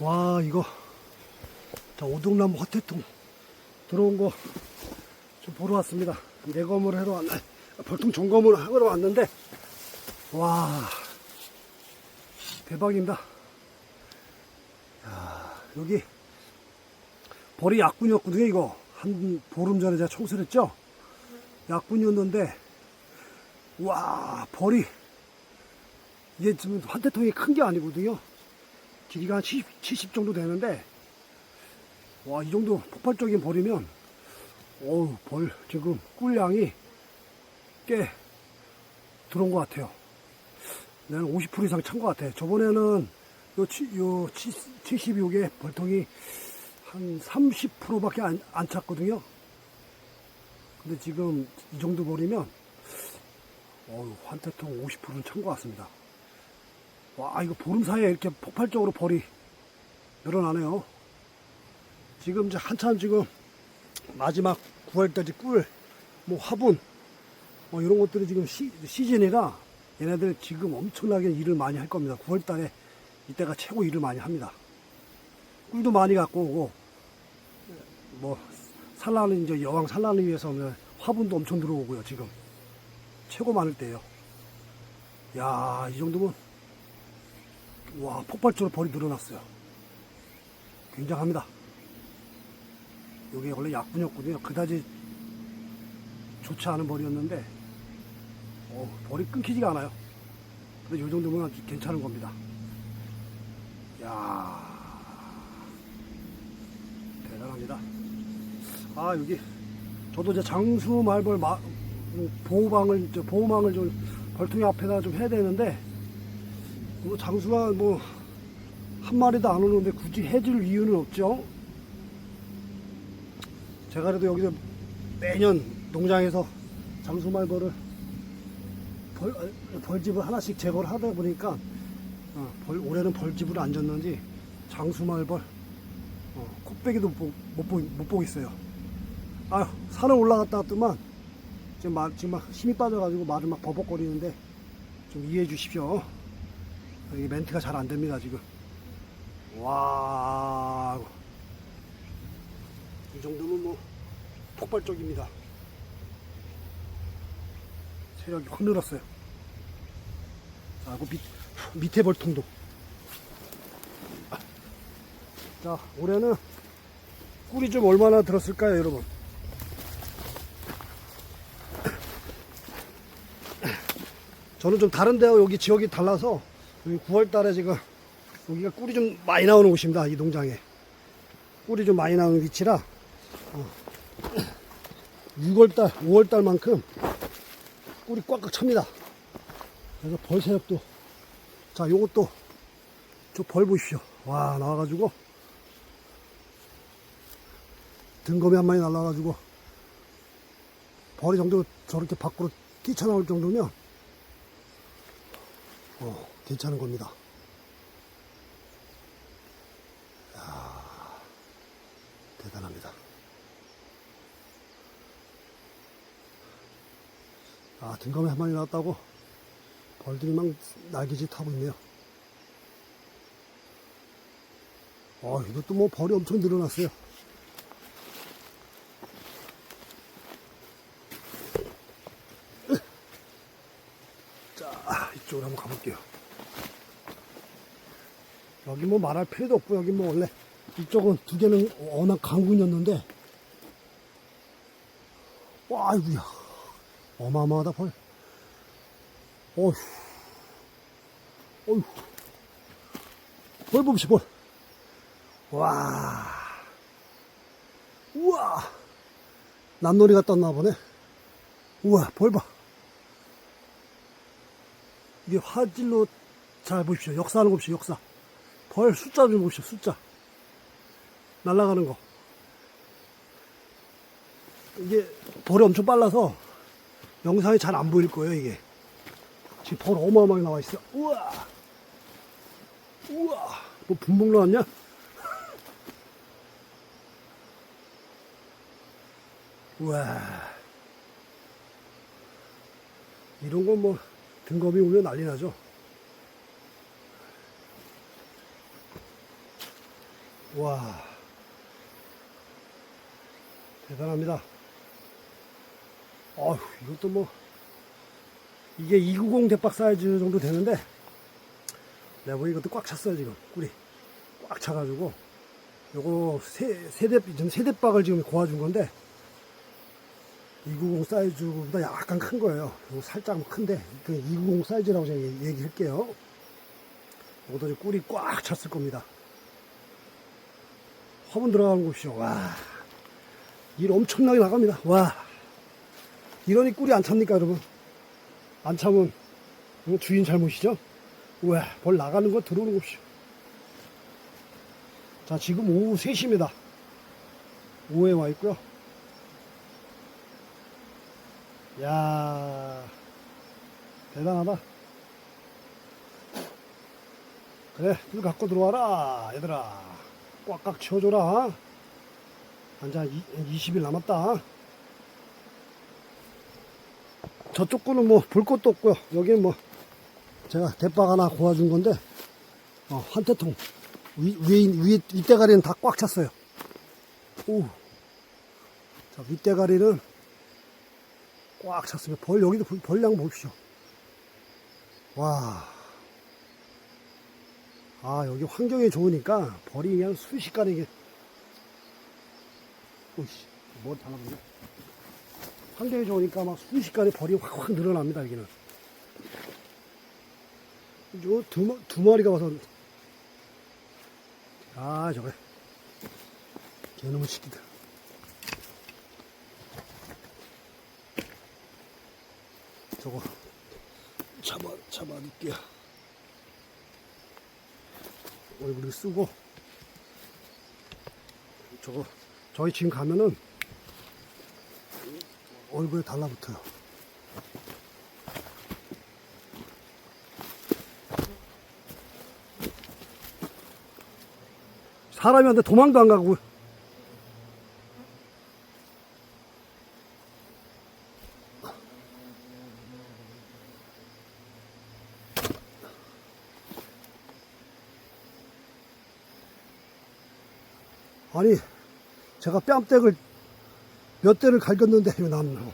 와 이거. 자 오동나무 화태통. 들어온 거 좀 보러 왔습니다. 내검을 하러 왔나 벌통 점검을 하러 왔는데. 와 대박입니다. 야, 여기 벌이 약군이었거든요 이거. 한 보름 전에 제가 청소를 했죠? 약군이었는데 와 벌이 이게 지금 환태통이 큰 게 아니거든요 길이가 한 70, 70 정도 되는데 와 이 정도 폭발적인 벌이면 어우 벌 지금 꿀량이 꽤 들어온 것 같아요. 나는 50% 이상 찬 것 같아 저번에는 요, 치, 요 76개 벌통이 한 30%밖에 안, 안 찼거든요. 근데 지금 이 정도 벌이면 어우 환태통 50%는 찬 것 같습니다 와 이거 보름 사이에 이렇게 폭발적으로 벌이 늘어나네요 지금 이제 한참 지금 마지막 9월까지 꿀, 뭐 화분, 뭐 이런 것들이 지금 시, 시즌이라 얘네들 지금 엄청나게 일을 많이 할 겁니다. 9월 달에 이때가 최고 일을 많이 합니다. 꿀도 많이 갖고 오고, 뭐, 산란을 이제 여왕 산란을 위해서 는 화분도 엄청 들어오고요, 지금. 최고 많을 때예요 야, 이 정도면, 와, 폭발적으로 벌이 늘어났어요. 굉장합니다. 여기 원래 약분이었거든요. 그다지 좋지 않은 벌이었는데, 어, 벌이 끊기지가 않아요. 근데 이 정도면 아주 괜찮은 겁니다. 야 대단합니다. 아, 여기, 저도 이제 장수 말벌 마, 음, 보호방을, 저 보호망을 좀 벌통이 앞에다 좀 해야 되는데, 뭐 장수가 뭐, 한 마리도 안 오는데 굳이 해줄 이유는 없죠. 제가 그래도 여기서 매년 농장에서 장수말벌을 벌, 어, 벌집을 하나씩 제거를 하다 보니까 어, 벌, 올해는 벌집을 안 졌는지 장수말벌 어, 코빼기도 못, 보- 못, 보, 못 보겠어요. 아휴 산을 올라갔다 왔더만 지금, 마, 지금 막 힘이 빠져가지고 말을 막 버벅거리는데 좀 이해해 주십시오. 이게 멘트가 잘 안 됩니다 지금. 와. 이 정도면 뭐 폭발적입니다. 세력이 확 늘었어요. 자, 그 밑, 밑에 벌통도. 자, 올해는 꿀이 좀 얼마나 들었을까요, 여러분? 저는 좀 다른데요. 여기 지역이 달라서 여기 9월 달에 지금 여기가 꿀이 좀 많이 나오는 곳입니다. 이 농장에. 꿀이 좀 많이 나오는 위치라 어, 6월 달, 5월 달만큼 꿀이 꽉꽉 찹니다. 그래서 벌 세력도 자 요것도 저 벌 보십시오. 와 나와가지고 등검이 한 마리 날라가지고 벌이 정도 저렇게 밖으로 뛰쳐나올 정도면 어, 괜찮은 겁니다. 대단합니다. 아, 등검이 한 마리 나왔다고 벌들이 막 날개짓 하고 있네요. 어, 이것도 뭐 벌이 엄청 늘어났어요. 자, 이쪽으로 한번 가볼게요. 여기 뭐 말할 필요도 없고, 여기 뭐 원래 이쪽은 두 개는 워낙 강군이었는데, 와, 아이구야. 어마어마하다, 벌. 어휴. 어휴. 벌 봅시, 벌. 와. 우와. 남놀이가 떴나 보네. 우와, 벌 봐. 이게 화질로 잘 보십시오. 거 보십시오, 역사. 벌 숫자 좀 보십시오, 숫자. 날아가는 거. 이게 벌이 엄청 빨라서 영상이 잘 안 보일 거예요, 이게. 지금 벌 어마어마하게 나와 있어요. 우와! 우와! 뭐 분봉 나왔냐? 우와. 이런 건 뭐 등검이 오면 난리 나죠. 와. 대단합니다. 어휴, 이것도 뭐, 이게 290 대박 사이즈 정도 되는데, 내가 보기 이것도 꽉 찼어요, 지금. 꿀이. 꽉 차가지고, 요거 세, 세대, 지금 세대박을 지금 고아준 건데, 290 사이즈보다 약간 큰 거예요. 요거 살짝 큰데, 그290 사이즈라고 제가 얘- 얘기할게요. 지금 꿀이 꽉 찼을 겁니다. 화분 들어가는 곳이요. 와. 일 엄청나게 나갑니다. 와. 이러니 꿀이 안 찹니까, 여러분? 안 이거 주인 잘못이죠? 우와, 벌 나가는 거 들어오는 곳이요. 자, 지금 오후 3시입니다. 오후에 와 있고요. 야 대단하다. 그래, 꿀 갖고 들어와라, 얘들아. 꽉꽉 채워줘라. 한자 20일 남았다. 저쪽 거는 뭐 볼 것도 없고요. 여기는 뭐 제가 대박 하나 고아준 건데 어, 한테통 위, 위에 위에 윗대가리는 다 꽉 찼어요. 오, 자 윗대가리는 꽉 찼습니다. 벌 여기도 벌- 벌량 보십시오. 와, 아 여기 환경이 좋으니까 벌이 그냥 순식간에 이게 오이씨 뭐 달라붙네. 환경이 좋으니까 막 순식간에 벌이 확확 늘어납니다 여기는. 저두 마- 두 마리가 와서 아 저거 개놈의 새끼들. 저거 잡아 잡아둘게요. 얼굴을 쓰고 저거 저희 지금 가면은 얼굴에 달라붙어요. 사람이한테 도망도 안 가고 아니 제가 뺨댁을 몇 대를 갈겼는데 왜 남노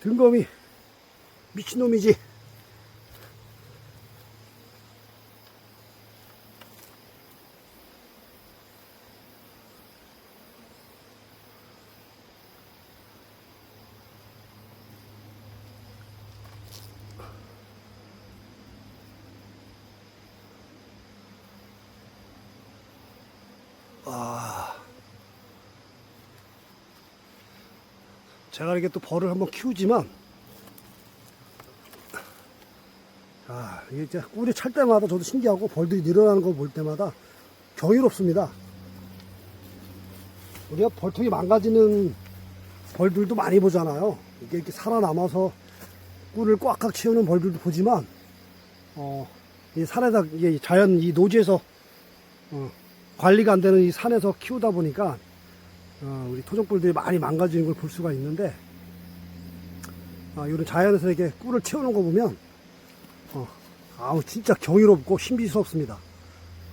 등검이 미친놈이지 제가 이렇게 또 벌을 한번 키우지만 아 이게 이제 꿀이 찰 때마다 저도 신기하고 벌들이 늘어나는 거볼 때마다 경이롭습니다. 우리가 벌통이 망가지는 벌들도 많이 보잖아요. 이게 이렇게 살아남아서 꿀을 꽉꽉 채우는 벌들도 보지만 어, 이 산에다 이게 자연 이 노지에서 어, 관리가 안 되는 이 산에서 키우다 보니까 어, 우리 토종벌들이 많이 망가지는 걸 볼 수가 있는데, 아, 이런 자연에서 이렇게 꿀을 채우는 거 보면, 어, 아우, 진짜 경이롭고 신비스럽습니다.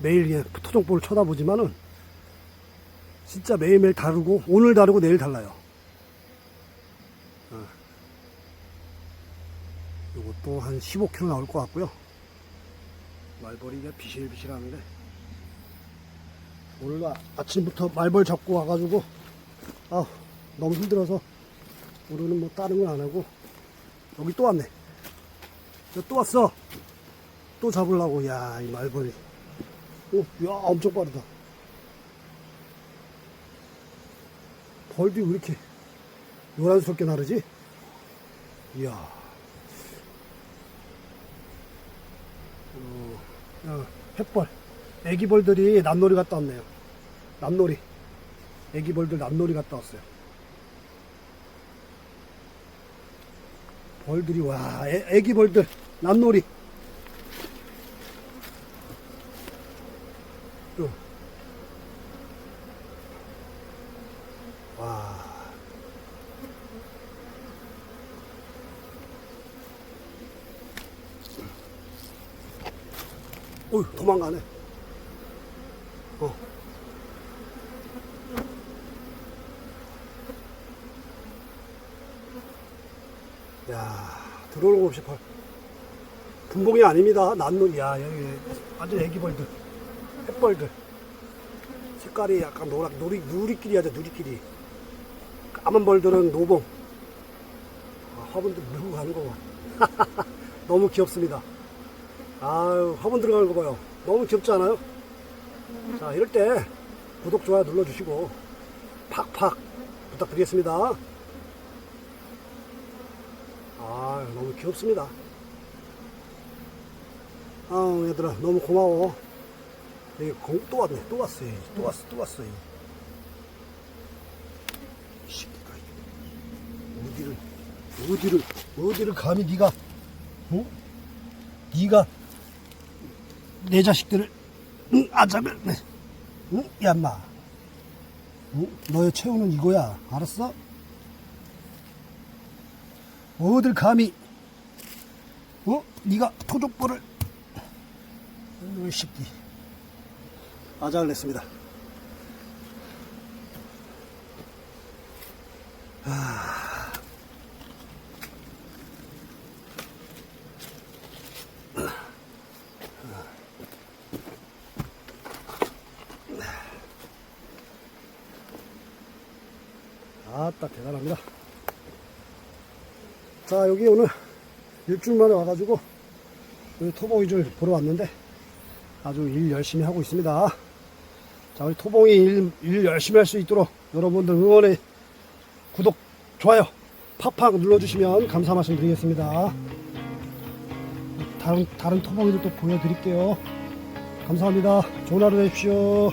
매일 예, 토종벌을 쳐다보지만은, 진짜 매일매일 다르고, 오늘 다르고 내일 달라요. 어. 요것도 한 15kg 나올 것 같고요. 말벌이가 비실비실 하는데, 오늘 아- 아침부터 말벌 잡고 와가지고 아 너무 힘들어서 오늘은 뭐 다른 건 안 하고 여기 또 왔네. 또 왔어. 또 잡으려고. 야 이 말벌이. 오, 야 엄청 빠르다. 벌들이 왜 이렇게 요란스럽게 나르지? 이야. 어, 야, 햇벌 애기벌들이 남놀이 갔다 왔네요. 남놀이. 애기벌들 남놀이 갔다 왔어요. 벌들이 와 애, 애기벌들 남놀이. 또. 와. 어휴 도망가네. 야 들어오는 거 벌. 분봉이 아닙니다. 난놀. 야 여기 완전 애기벌들. 햇벌들. 색깔이 약간 노랗, 누리, 누리끼리 하죠, 누리끼리. 까만 벌들은 노봉. 아, 화분들 물고 가는 거 봐. 너무 귀엽습니다. 아유, 화분 들어가는 거 봐요. 너무 귀엽지 않아요? 자, 이럴 때 구독, 좋아요 눌러주시고, 팍팍 부탁드리겠습니다. 아 너무 귀엽습니다. 아 얘들아, 너무 고마워. 여기 공, 또 왔네, 또 왔어, 얘. 또 왔어, 또 왔어. 얘. 이 새끼가 어디를, 어디를, 어디를 감히 네가, 어? 네가 내 자식들을 응, 아작을, 응, 야마, 응? 너의 최후는 이거야, 알았어? 어딜 감히, 어? 네가 토족벌을, 너의 새끼. 아작을 냈습니다. 아따 대단합니다. 자 여기 오늘 일주일 만에 와가지고 여기 토봉이 좀 보러 왔는데 아주 일 열심히 하고 있습니다. 자 우리 토봉이 일, 일 열심히 할 수 있도록 여러분들 응원에 구독 좋아요 팍팍 눌러주시면 감사 말씀드리겠습니다. 다른 다른 토봉이도 또 보여드릴게요. 감사합니다. 좋은 하루 되십시오.